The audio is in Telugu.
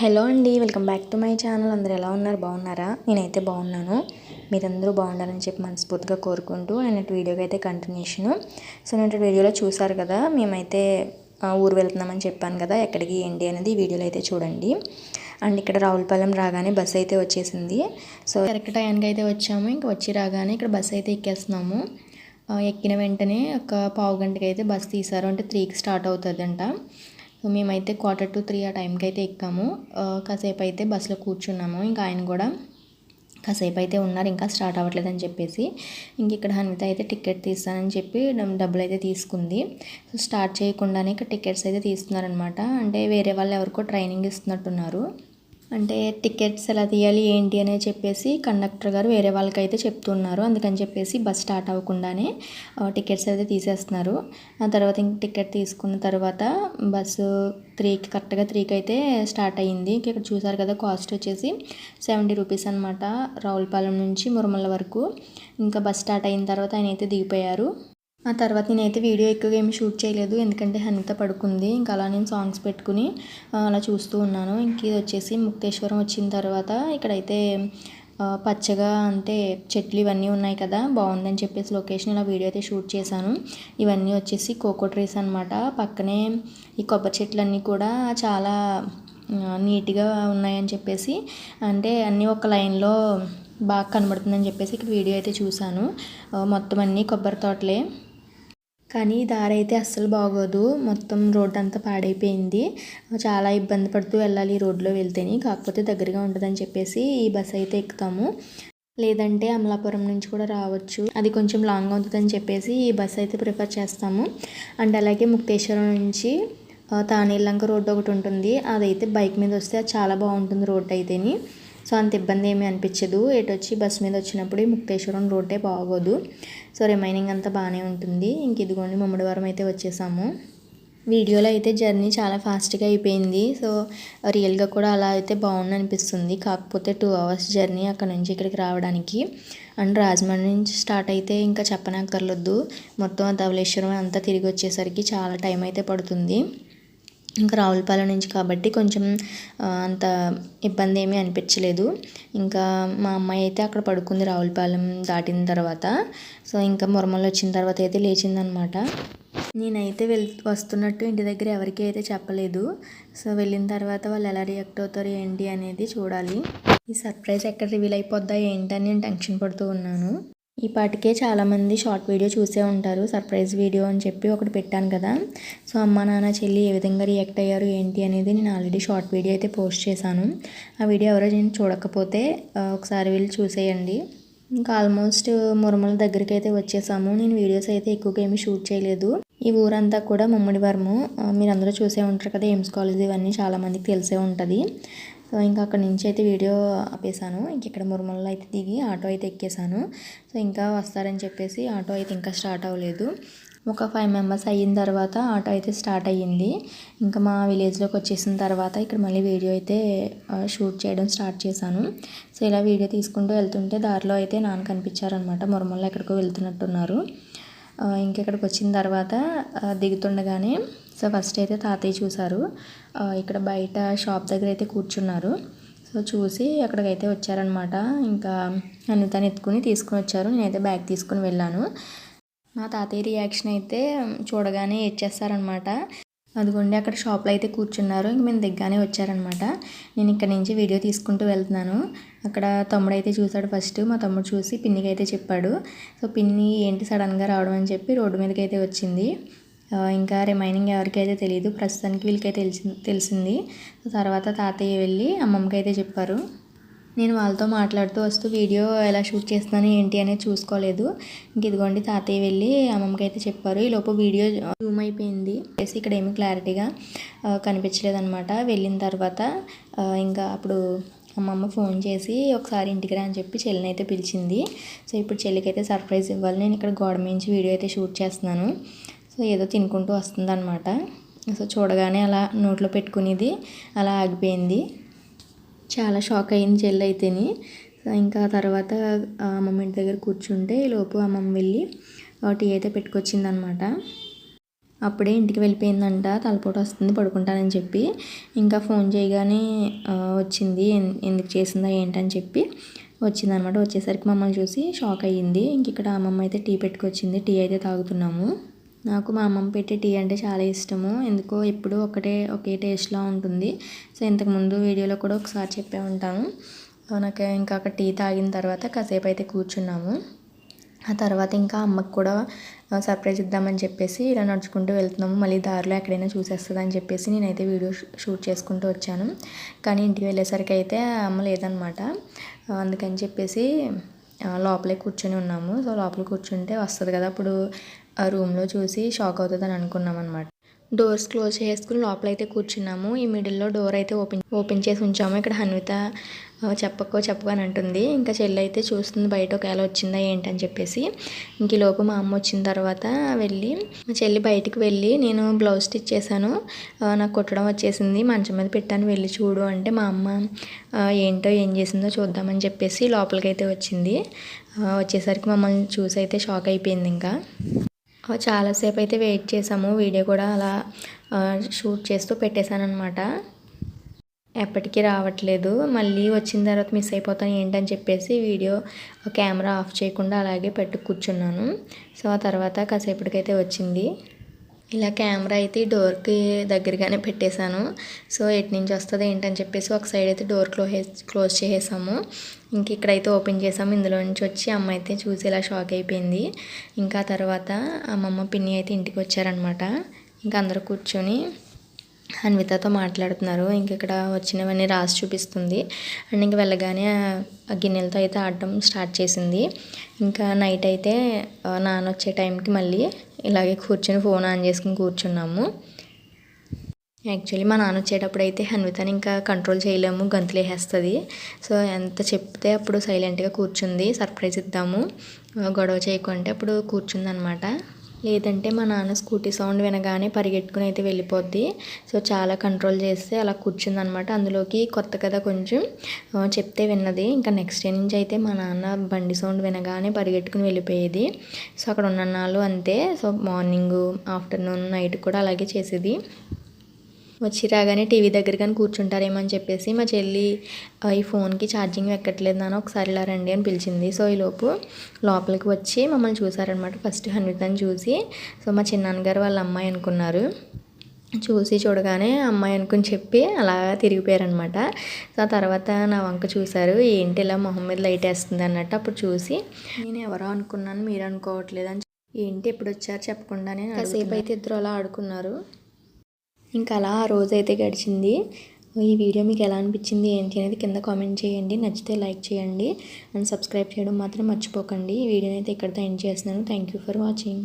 హలో అండి welcome back to my channel. అందరూ ఎలా ఉన్నారు? బాగున్నారా? నేనైతే బాగున్నాను. మీరందరూ బాగుండాలని చెప్పి మనస్ఫూర్తిగా కోరుకుంటూ నేను వీడియోకి అయితే కంటిన్యూషను సో నేను వీడియోలో చూసారు కదా మేమైతే ఊరు వెళ్తున్నామని చెప్పాను కదా ఎక్కడికి ఏంటి అనేది వీడియోలో అయితే చూడండి. అండ్ ఇక్కడ రావులపాలెం రాగానే బస్సు అయితే వచ్చేసింది. సో కరెక్ట్ టైంకి అయితే వచ్చాము. ఇంక వచ్చి రాగానే ఇక్కడ బస్సు అయితే ఎక్కేస్తున్నాము. ఎక్కిన వెంటనే ఒక పావు గంటకి అయితే బస్సు తీసారు అంటే త్రీకి స్టార్ట్ అవుతుంది అంట మేమైతే క్వార్టర్ టు త్రీ ఆ టైంకి అయితే ఎక్కాము. కాసేపు అయితే బస్సులో కూర్చున్నాము. ఇంకా ఆయన కూడా కాసేపు అయితే ఉన్నారు. ఇంకా స్టార్ట్ అవ్వట్లేదని చెప్పేసి ఇంక ఇక్కడ హన్విత అయితే టికెట్ తీస్తానని చెప్పి డబ్బులు అయితే తీసుకుంది. సో స్టార్ట్ చేయకుండానే ఇక టికెట్స్ అయితే తీస్తున్నారనమాట అంటే వేరే వాళ్ళు ఎవరికో ట్రైనింగ్ ఇస్తున్నట్టున్నారు. అంటే టికెట్స్ ఎలా తీయాలి ఏంటి అని చెప్పేసి కండక్టర్ గారు వేరే వాళ్ళకైతే చెప్తున్నారు. అందుకని చెప్పేసి బస్ స్టార్ట్ అవ్వకుండానే టికెట్స్ అయితే తీసేస్తున్నారు. ఆ తర్వాత ఇంక టికెట్ తీసుకున్న తర్వాత బస్సు త్రీకి కరెక్ట్గా త్రీకి అయితే స్టార్ట్ అయ్యింది. ఇక్కడ చూసారు కదా కాస్ట్ వచ్చేసి సెవెంటీ రూపీస్ అనమాట రావులపాలెం నుంచి మురమల్ల వరకు. ఇంకా బస్ స్టార్ట్ అయిన తర్వాత ఆయన అయితే దిగిపోయారు. ఆ తర్వాత నేనైతే వీడియో ఎక్కువగా ఏమి షూట్ చేయలేదు. ఎందుకంటే హనిత పడుకుంది. ఇంకా అలా నేను సాంగ్స్ పెట్టుకుని అలా చూస్తూ ఉన్నాను. ఇంక ఇది వచ్చేసి ముక్తేశ్వరం వచ్చిన తర్వాత ఇక్కడైతే పచ్చగా అంటే చెట్లు ఇవన్నీ ఉన్నాయి కదా బాగుందని చెప్పేసి లొకేషన్ ఇలా వీడియో అయితే షూట్ చేశాను. ఇవన్నీ వచ్చేసి కోకో ట్రీస్ అనమాట పక్కనే ఈ కొబ్బరి చెట్లన్నీ కూడా చాలా నీట్గా ఉన్నాయని చెప్పేసి అంటే అన్నీ ఒక లైన్లో బాగా కనబడుతుందని చెప్పేసి ఇక్కడ వీడియో అయితే చూశాను. మొత్తం అన్నీ కొబ్బరి తోటలే. కానీ దారి అయితే అస్సలు బాగోదు. మొత్తం రోడ్ అంతా పాడైపోయింది. చాలా ఇబ్బంది పడుతూ వెళ్ళాలి ఈ రోడ్లో వెళ్తేనే. కాకపోతే దగ్గరగా ఉంటుందని చెప్పేసి ఈ బస్ అయితే ఎక్కుతాము. లేదంటే అమలాపురం నుంచి కూడా రావచ్చు. అది కొంచెం లాంగ్ అవుతుందని చెప్పేసి ఈ బస్ అయితే ప్రిఫర్ చేస్తాము. అండ్ అలాగే ముక్తేశ్వరం నుంచి తానేలంక రోడ్డు ఒకటి ఉంటుంది. అదైతే బైక్ మీద వస్తే చాలా బాగుంటుంది రోడ్ అయితేని. సో అంత ఇబ్బంది ఏమీ అనిపించదు. ఎటు వచ్చి బస్ మీద వచ్చినప్పుడు ముక్తేశ్వరం రోడ్డే బాగోదు. సో రిమైనింగ్ అంతా బాగానే ఉంటుంది. ఇంక ఇదిగోండి ముమ్మడివారం అయితే వచ్చేసాము. వీడియోలో అయితే జర్నీ చాలా ఫాస్ట్గా అయిపోయింది. సో రియల్గా కూడా అలా అయితే బాగుంది అనిపిస్తుంది. కాకపోతే టూ అవర్స్ జర్నీ అక్కడ నుంచి ఇక్కడికి రావడానికి. అండ్ రాజమండ్రి నుంచి స్టార్ట్ అయితే ఇంకా చెప్పనక్కర్లొద్దు. మొత్తం ధవళేశ్వరం అంతా తిరిగి వచ్చేసరికి చాలా టైం అయితే పడుతుంది. ఇంకా రావులపాలెం నుంచి కాబట్టి కొంచెం అంత ఇబ్బంది ఏమీ అనిపించలేదు. ఇంకా మా అమ్మాయి అయితే అక్కడ పడుకుంది రావులపాలెం దాటిన తర్వాత. సో ఇంకా మురమలు వచ్చిన తర్వాత అయితే లేచిందనమాట. నేనైతే వెళ్ వస్తున్నట్టు ఇంటి దగ్గర ఎవరికీ అయితే చెప్పలేదు. సో వెళ్ళిన తర్వాత వాళ్ళు ఎలా రియాక్ట్ అవుతారు ఏంటి అనేది చూడాలి. ఈ సర్ప్రైజ్ ఎక్కడ రివీల్ అయిపోద్దా ఏంటి అని నేను టెన్షన్ పడుతూ ఉన్నాను. ఈ పాటికే చాలామంది షార్ట్ వీడియో చూసే ఉంటారు సర్ప్రైజ్ వీడియో అని చెప్పి ఒకటి పెట్టాను కదా. సో అమ్మ నాన్న చెల్లి ఏ విధంగా రియాక్ట్ అయ్యారు ఏంటి అనేది నేను ఆల్రెడీ షార్ట్ వీడియో అయితే పోస్ట్ చేశాను. ఆ వీడియో ఎవరో నేను చూడకపోతే ఒకసారి వెళ్ళి చూసేయండి. ఇంకా ఆల్మోస్ట్ మురమల దగ్గరికి అయితే వచ్చేసాము. నేను వీడియోస్ అయితే ఎక్కువగా ఏమి షూట్ చేయలేదు. ఈ ఊరంతా కూడా ముమ్మడి వరము. మీరు అందరూ చూసే ఉంటారు కదా ఎయిమ్స్ కాలేజ్ ఇవన్నీ చాలామందికి తెలిసే ఉంటుంది. సో ఇంకా అక్కడ నుంచి అయితే వీడియో ఆపేసాను ఇంక ఇక్కడ మురుమల్లో అయితే దిగి ఆటో అయితే ఎక్కేసాను సో ఇంకా వస్తారని చెప్పేసి ఆటో అయితే ఇంకా స్టార్ట్ అవ్వలేదు. ఒక ఫైవ్ మెంబర్స్ అయిన తర్వాత ఆటో అయితే స్టార్ట్ అయ్యింది. ఇంకా మా విలేజ్లోకి వచ్చేసిన తర్వాత ఇక్కడ మళ్ళీ వీడియో అయితే షూట్ చేయడం స్టార్ట్ చేశాను. సో ఇలా వీడియో తీసుకుంటూ వెళ్తుంటే దారిలో అయితే నాన్న కనిపించారనమాట మురమల్లో ఎక్కడికో వెళ్తున్నట్టున్నారు. ఇంకెక్కడికి వచ్చిన తర్వాత దిగుతుండగానే సో ఫస్ట్ అయితే తాతయ్య చూశారు. ఇక్కడ బయట షాప్ దగ్గర అయితే కూర్చున్నారు. సో చూసి అక్కడికైతే వచ్చారనమాట ఇంకా తను ఎత్తుకుని తీసుకుని వచ్చారు. నేనైతే బ్యాగ్ తీసుకుని వెళ్ళాను. మా తాతయ్య రియాక్షన్ అయితే చూడగానే ఇచ్చేస్తారనమాట అదిగోండి అక్కడ షాప్లో అయితే కూర్చున్నారు. ఇంక మేము దగ్గరనే వచ్చారనమాట నేను ఇక్కడ నుంచి వీడియో తీసుకుంటూ వెళ్తున్నాను. అక్కడ తమ్ముడు అయితే చూశాడు ఫస్ట్. మా తమ్ముడు చూసి పిన్నికి అయితే చెప్పాడు. సో పిన్ని ఏంటి సడన్గా రావడం అని చెప్పి రోడ్డు మీదకి అయితే వచ్చింది. ఇంకా రిమైనింగ్ ఎవరికైతే తెలియదు ప్రస్తుతానికి వీళ్ళకైతే తెలిసి తెలిసింది. తర్వాత తాతయ్య వెళ్ళి అమ్మమ్మకి అయితే చెప్పారు. నేను వాళ్ళతో మాట్లాడుతూ వస్తూ వీడియో ఎలా షూట్ చేస్తున్నాను ఏంటి అనేది చూసుకోలేదు. ఇంక ఇదిగోండి తాతయ్య వెళ్ళి అమ్మమ్మకి అయితే చెప్పారు. ఈ లోపు వీడియో జూమ్ అయిపోయింది. చేసి ఇక్కడ ఏమీ క్లారిటీగా కనిపించలేదు అనమాట వెళ్ళిన తర్వాత ఇంకా అప్పుడు అమ్మమ్మ ఫోన్ చేసి ఒకసారి ఇంటికి రా అని చెప్పి చెల్లిని అయితే పిలిచింది. సో ఇప్పుడు చెల్లికి అయితే సర్ప్రైజ్ ఇవ్వాలి. నేను ఇక్కడ గోడ మించి వీడియో అయితే షూట్ చేస్తున్నాను. సో ఏదో తినుకుంటూ వస్తుందన్నమాట. సో చూడగానే అలా నోట్లో పెట్టుకునేది అలా ఆగిపోయింది. చాలా షాక్ అయింది చెల్లి అయితేని. ఇంకా తర్వాత అమ్మమ్మ ఇంటి దగ్గర కూర్చుంటే లోపు అమ్మమ్మ వెళ్ళి టీ అయితే పెట్టుకొచ్చిందనమాట అప్పుడే ఇంటికి వెళ్ళిపోయిందంట తలపోటు వస్తుంది పడుకుంటానని చెప్పి. ఇంకా ఫోన్ చేయగానే వచ్చింది ఎందుకు చేసిందా ఏంటని చెప్పి వచ్చిందనమాట వచ్చేసరికి మమ్మల్ని చూసి షాక్ అయ్యింది. ఇంక ఇక్కడ అమ్మమ్మ అయితే టీ పెట్టుకొచ్చింది టీ అయితే తాగుతున్నాము. నాకు మా అమ్మమ్మ పెట్టే టీ అంటే చాలా ఇష్టము. ఎందుకో ఎప్పుడూ ఒకటే ఒకే టేస్ట్లో ఉంటుంది. సో ఇంతకుముందు వీడియోలో కూడా ఒకసారి చెప్పే ఉంటాను. నాకు ఇంకా అక్కడ టీ తాగిన తర్వాత కాసేపు అయితే కూర్చున్నాము. ఆ తర్వాత ఇంకా అమ్మకు కూడా సర్ప్రైజ్ ఇద్దామని చెప్పేసి ఇలా నడుచుకుంటూ వెళ్తున్నాము. మళ్ళీ దారిలో ఎక్కడైనా చూసేస్తుంది అని చెప్పేసి నేనైతే వీడియో షూట్ చేసుకుంటూ వచ్చాను. కానీ ఇంటికి వెళ్ళేసరికి అయితే అమ్మ లేదనమాట. అందుకని చెప్పేసి లోపలే కూర్చొని ఉన్నాము. సో లోపల కూర్చుంటే వస్తుంది కదా. అప్పుడు ఆ రూమ్లో చూసి షాక్ అవుతుందని అనుకున్నాం అనమాట డోర్స్ క్లోజ్ చేసుకుని లోపలైతే కూర్చున్నాము. ఈ మిడిల్లో డోర్ అయితే ఓపెన్ ఓపెన్ చేసి ఉంచాము. ఇక్కడ హన్విత చెప్పకో చెప్పకో అని అంటుంది ఇంకా చెల్లి అయితే చూస్తుంది బయట ఒకవేళ వచ్చిందా ఏంటని చెప్పేసి. ఇంక లోపు మా అమ్మ వచ్చిన తర్వాత వెళ్ళి చెల్లి బయటికి వెళ్ళి నేను బ్లౌజ్ స్టిచ్ చేశాను. నాకు కుట్టడం వచ్చేసింది. మంచం మీద పెట్టాను. వెళ్ళి చూడు అంటే మా అమ్మ ఏంటో ఏం చేసిందో చూద్దామని చెప్పేసి లోపలికైతే వచ్చింది. వచ్చేసరికి మమ్మల్ని చూసి అయితే షాక్ అయిపోయింది ఇంకా. చాలాసేపు అయితే వెయిట్ చేసాము వీడియో కూడా అలా షూట్ చేస్తూ పెట్టేశాను అనమాట ఎప్పటికీ రావట్లేదు. మళ్ళీ వచ్చిన తర్వాత మిస్ అయిపోతాను ఏంటని చెప్పేసి వీడియో కెమెరా ఆఫ్ చేయకుండా అలాగే పెట్టు కూర్చున్నాను. సో ఆ తర్వాత కాసేపటికైతే వచ్చింది. ఇలా కెమెరా అయితే డోర్కి దగ్గరగానే పెట్టేశాను. సో ఎటు నుంచి వస్తుంది ఏంటని చెప్పేసి ఒక సైడ్ అయితే డోర్ క్లోజ్ క్లోజ్ చేసేసాము. ఇంక ఇక్కడైతే ఓపెన్ చేసాము. ఇందులో నుంచి వచ్చి అమ్మ అయితే చూసి ఇలా షాక్ అయిపోయింది. ఇంకా తర్వాత అమ్మమ్మ పిన్ని అయితే ఇంటికి వచ్చారనమాట ఇంకా అందరూ కూర్చొని అన్వితతో మాట్లాడుతున్నారు. ఇంక ఇక్కడ వచ్చినవన్నీ రాసి చూపిస్తుంది. అండ్ ఇంక వెళ్ళగానే ఆ గిన్నెలతో అయితే ఆడటం స్టార్ట్ చేసింది. ఇంకా నైట్ అయితే నాన్న వచ్చే టైంకి మళ్ళీ ఇలాగే కూర్చొని ఫోన్ ఆన్ చేసుకుని కూర్చున్నాము. యాక్చువల్లీ మా నాన్న వచ్చేటప్పుడు అయితే హన్వితని ఇంకా కంట్రోల్ చేయలేము గంతులు వేసేస్తుంది సో ఎంత చెప్తే అప్పుడు సైలెంట్గా కూర్చుంది. సర్ప్రైజ్ ఇద్దాము. గొడవ చేయకుంటే అప్పుడు కూర్చుందనమాట. లేదంటే మా నాన్న స్కూటీ సౌండ్ వినగానే పరిగెట్టుకుని అయితే వెళ్ళిపోద్ది. సో చాలా కంట్రోల్ చేస్తే అలా కూర్చుందనమాట. అందులోకి కొత్త కదా కొంచెం చెప్తే విన్నది. ఇంకా నెక్స్ట్ డే నుంచి అయితే మా నాన్న బండి సౌండ్ వినగానే పరిగెట్టుకుని వెళ్ళిపోయేది. సో అక్కడ ఉన్న నాళ్ళు అంతే. సో మార్నింగ్ ఆఫ్టర్నూన్ నైట్ కూడా అలాగే చేసేది. వచ్చి రాగానే టీవీ దగ్గర కానీ కూర్చుంటారేమో అని చెప్పేసి మా చెల్లి ఈ ఫోన్కి ఛార్జింగ్ ఎక్కట్లేదు నాన్న ఒకసారి ఇలా రండి అని పిలిచింది. సో ఈ లోపు లోపలికి వచ్చి మమ్మల్ని చూసారనమాట ఫస్ట్ హన్వితని చూసి. సో మా చిన్నాన్నగారు వాళ్ళ అమ్మాయి అనుకున్నారు. చూసి చూడగానే అమ్మాయి అనుకుని చెప్పి అలా తిరిగిపోయారనమాట సో ఆ తర్వాత నా వంక చూశారు. ఏంటి ఇలా మొహం మీద లైట్ వేస్తుంది అన్నట్టు అప్పుడు చూసి నేను ఎవరో అనుకున్నాను మీరు అనుకోవట్లేదు అని ఏంటి ఎప్పుడు వచ్చారు చెప్పకుండానే కాసేపు అయితే ఇద్దరు అలా ఆడుకున్నారు. ఇంకా అలా ఆ రోజు అయితే గడిచింది. ఈ వీడియో మీకు ఎలా అనిపించింది ఏంటి అనేది కింద కామెంట్ చేయండి. నచ్చితే లైక్ చేయండి. అండ్ సబ్స్క్రైబ్ చేయడం మాత్రం మర్చిపోకండి. ఈ వీడియోని అయితే ఇక్కడితో ఎండ్ చేస్తున్నాను. Thank you for watching